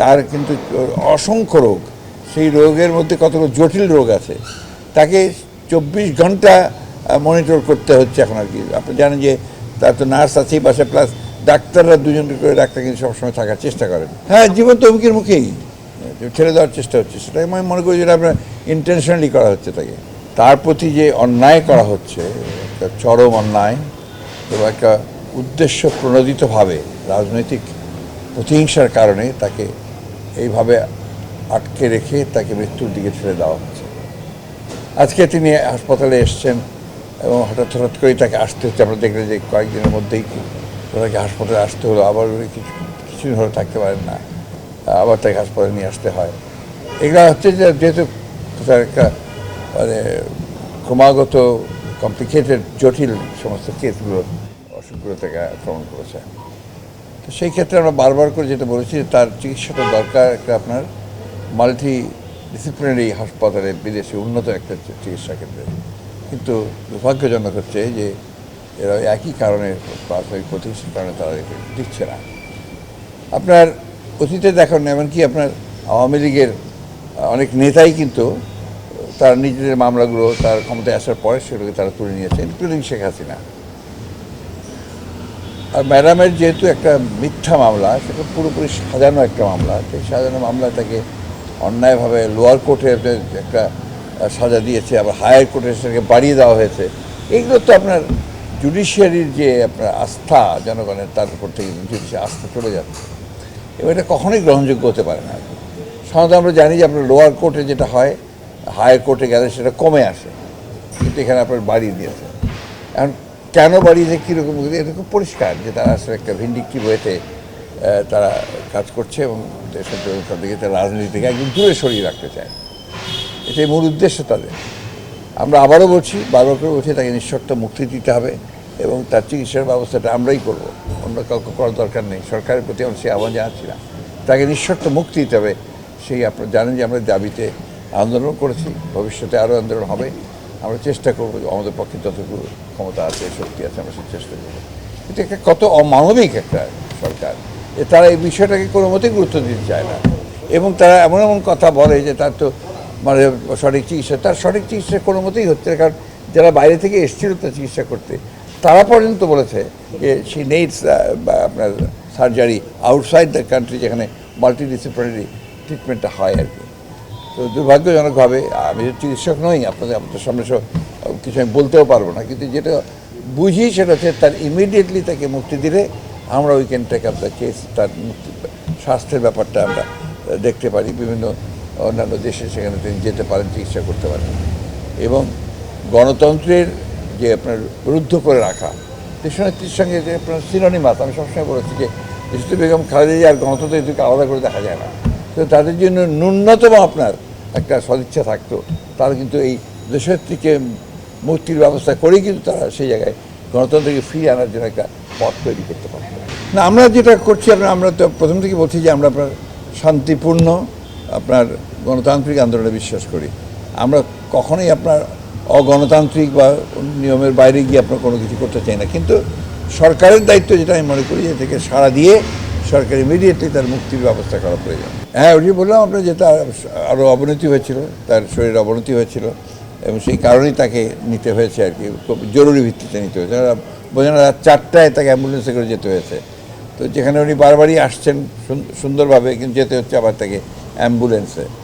তার কিন্তু অসংখ্য রোগ। সেই রোগের মধ্যে কতগুলো জটিল রোগ আছে তাকে চব্বিশ ঘণ্টা মনিটর করতে হচ্ছে এখন আর কি। আপনি জানেন যে তার তো নার্স আছেই পাশে প্লাস ডাক্তাররা দুজন করে ডাক্তার কিন্তু সবসময় থাকার চেষ্টা করেন। হ্যাঁ জীবন তো হুমকির মুখেই ছেড়ে দেওয়ার চেষ্টা হচ্ছে সেটা আমি মনে করি যেটা আপনার ইন্টেনশনালি করা হচ্ছে তাকে। তার প্রতি যে অন্যায় করা হচ্ছে একটা চরম অন্যায় এবং একটা উদ্দেশ্য প্রণোদিতভাবে রাজনৈতিক প্রতিহিংসার কারণে তাকে এইভাবে আটকে রেখে তাকে মৃত্যুর দিকে ছেড়ে দেওয়া হচ্ছে। আজকে তিনি হাসপাতালে এসছেন এবং হঠাৎ হঠাৎ করেই তাকে আসতে হচ্ছে। আমরা দেখলেন যে কয়েকদিনের মধ্যেই কি ওনাকে হাসপাতালে আসতে হলো। আবার কিছু কিছুদিন হলে থাকতে পারেন না। আবার তাকে হাসপাতালে নিয়ে আসতে হয়। এগুলো হচ্ছে যে যেহেতু তার একটা মানে ক্রমাগত কমপ্লিকেটেড জটিল সমস্ত কেসগুলো অসুখগুলো তাকে আক্রমণ করেছে। তো সেই ক্ষেত্রে আমরা বারবার করে যেটা বলেছি তার চিকিৎসাটা দরকার একটা আপনার মাল্টি ডিসিপ্লিনারি হাসপাতালে, বিদেশে উন্নত একটা চিকিৎসা কেন্দ্রে। কিন্তু দুর্ভাগ্যজনক হচ্ছে যে এরা একই কারণে প্রাথমিক প্রতিষ্ঠার কারণে তারা দিচ্ছে না। আপনার অতীতে দেখুন, এমনকি আপনার আওয়ামী লীগের অনেক নেতাই কিন্তু তার নিজেদের মামলাগুলো, তার ক্ষমতায় আসার পরে সেগুলোকে তারা তুলে নিয়েছে ইনক্লুডিং শেখ হাসিনা। আর ম্যাডামের যেহেতু একটা মিথ্যা মামলা, সেটা পুরোপুরি সাজানো একটা মামলা, সেই সাজানো মামলা তাকে অন্যায়ভাবে লোয়ার কোর্টে একটা সাজা দিয়েছে, আবার হায়ার কোর্টে সেটাকে বাড়িয়ে দেওয়া হয়েছে এইগুলো তো আপনার জুডিশিয়ারির যে আপনার আস্থা জনগণের, তার উপর থেকে জুডিশিয়ার আস্থা চলে যাচ্ছে। এবং এটা কখনোই গ্রহণযোগ্য হতে পারে না। সাধারণত আমরা জানি যে আপনার লোয়ার কোর্টে যেটা হয় হায়ার কোর্টে গেলে সেটা কমে আসে। কিন্তু এখানে আপনার বাড়িয়ে দিয়েছে। এখন কেন বাড়িয়েছে কীরকম এটা খুব পরিষ্কার যে তারা আসলে একটা ভিন্ডিকটিভ ওয়েতে তারা কাজ করছে এবং দেশের জন্য তাদেরকে তারা রাজনীতি থেকে একদম দূরে সরিয়ে রাখতে চায়। এটাই মূল উদ্দেশ্য তাদের। আমরা আবারও বলছি, বারবার করে বলছি, তাকে নিঃশর্ত মুক্তি দিতে হবে এবং তার চিকিৎসার ব্যবস্থাটা আমরাই করব। অন্য কাউকে করার দরকার নেই। সরকারের প্রতি আমরা সেই আহ্বান জানাচ্ছি না। তাকে নিঃশর্ত মুক্তি দিতে হবে। সেই আপনারা জানেন যে আমরা দাবিতে আন্দোলন করেছি। ভবিষ্যতে আরও আন্দোলন হবে। আমরা চেষ্টা করব আমাদের পক্ষে যতটুকু ক্ষমতা আছে, শক্তি আছে, আমরা সেই চেষ্টা করব। এটা একটা কত অমানবিক একটা সরকার তারা এই বিষয়টাকে কোনো মতেই গুরুত্ব দিতে চায় না। এবং তারা এমন এমন কথা বলে যে তার তো মানে সঠিক চিকিৎসা, তার সঠিক চিকিৎসা কোনো মতেই হচ্ছে কারণ যারা বাইরে থেকে এসেছিল তার চিকিৎসা করতে, তারা পর্যন্ত বলেছে যে সি নেইডস আপনার সার্জারি আউটসাইড দ্য কান্ট্রি যেখানে মাল্টিডিসিপ্লিনারি ট্রিটমেন্টটা হয় আর কি। তো দুর্ভাগ্যজনকভাবে আমি চিকিৎসক নই, আপনাদের আপনাদের সামনে সব কিছু আমি বলতেও পারব না। কিন্তু যেটা বুঝি সেটা হচ্ছে তার ইমিডিয়েটলি তাকে মুক্তি দিলে আমরা we can take up the case তার মুক্তি, স্বাস্থ্যের ব্যাপারটা আমরা দেখতে পারি। বিভিন্ন অন্যান্য দেশে সেখানে তিনি যেতে পারেন, চিকিৎসা করতে পারেন। এবং গণতন্ত্রের যে আপনার রুদ্ধ করে রাখা, দেশনেত্রীর সঙ্গে যে আপনার সিনোনিমাস আমি সবসময় বলেছি যে দেশটি বেগম খালেদা আর গণতন্ত্র দুটোকে আলাদা করে দেখা যায় না। তো তাদের জন্য ন্যূনতম আপনার একটা সদিচ্ছা থাকতো। তারা কিন্তু এই দেশনেত্রীকে মুক্তির ব্যবস্থা করেই কিন্তু তারা সেই জায়গায় গণতন্ত্রকে ফিরিয়ে আনার জন্য একটা পথ তৈরি করতে পারতো। না, আমরা যেটা করছি আপনার আমরা তো প্রথম থেকে বলছি যে আমরা আপনার শান্তিপূর্ণ আপনার গণতান্ত্রিক আন্দোলনে বিশ্বাস করি। আমরা কখনোই আপনার অগণতান্ত্রিক বা নিয়মের বাইরে গিয়ে আপনার কোনো কিছু করতে চাই না। কিন্তু সরকারের দায়িত্ব যেটা আমি মনে করি যে থেকে সাড়া দিয়ে সরকার ইমিডিয়েটলি তার মুক্তির ব্যবস্থা করা প্রয়োজন। হ্যাঁ ওটি বললাম আপনার যে তার আরও অবনতি হয়েছিল, তার শরীর অবনতি হয়েছিল, এবং সেই কারণেই তাকে নিতে হয়েছে আর কি, খুব জরুরি ভিত্তিতে নিতে হয়েছে। বোঝেন রাত চারটায় তাকে অ্যাম্বুলেন্সে করে যেতে হয়েছে। তো যেখানে উনি বারবারই আসছেন সুন- সুন্দরভাবে, কিন্তু যেতে হচ্ছে আবার তাকে অ্যাম্বুলেন্সে।